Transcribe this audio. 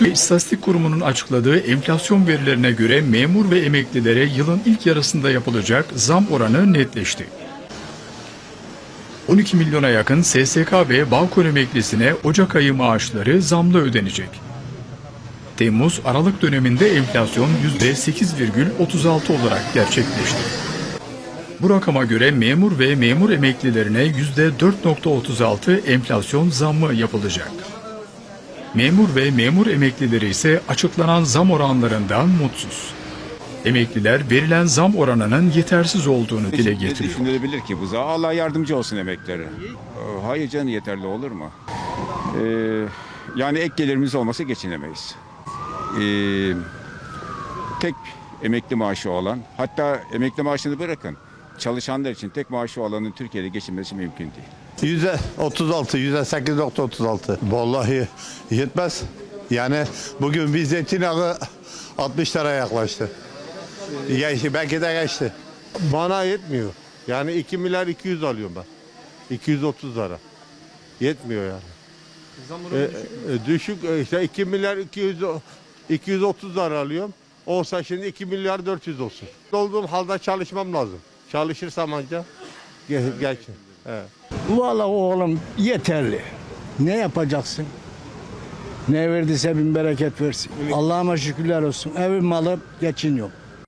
Türk İstatistik Kurumu'nun açıkladığı enflasyon verilerine göre memur ve emeklilere yılın ilk yarısında yapılacak zam oranı netleşti. 12 milyona yakın SSK ve Bağkur emeklisine Ocak ayı maaşları zamlı ödenecek. Temmuz-Aralık döneminde enflasyon %8,36 olarak gerçekleşti. Bu rakama göre memur ve memur emeklilerine %4.36 enflasyon zammı yapılacak. Memur ve memur emeklileri ise açıklanan zam oranlarından mutsuz. Emekliler verilen zam oranının yetersiz olduğunu dile getiriyor. düşünülebilir ki bu? Allah yardımcı olsun emeklilere. Ee, Hayır canım yeterli olur mu? Ee, yani ek gelirimiz olmasa geçinemeyiz. Ee, tek emekli maaşı olan, hatta emekli maaşını bırakın, çalışanlar için tek maaşı olanın Türkiye'de geçinmesi mümkün değil. Yüzde 36, yüzde 8.36. Vallahi yetmez. Yani bugün bir zeytin yağı 60 lira yaklaştı. Ya, belki de geçti. Bana yetmiyor. Yani 2 milyar 200 alıyorum ben. 230 lira. Yetmiyor yani. E, e, düşük e, işte 2 milyar 200 230 lira alıyorum. Olsa şimdi 2 milyar 400 olsun. Olduğum halde çalışmam lazım. Çalışırsam anca ge- geçin. Evet. Vallahi oğlum yeterli. Ne yapacaksın? Ne verdiyse bin bereket versin. Allah'ıma şükürler olsun. Evim malı geçiniyor.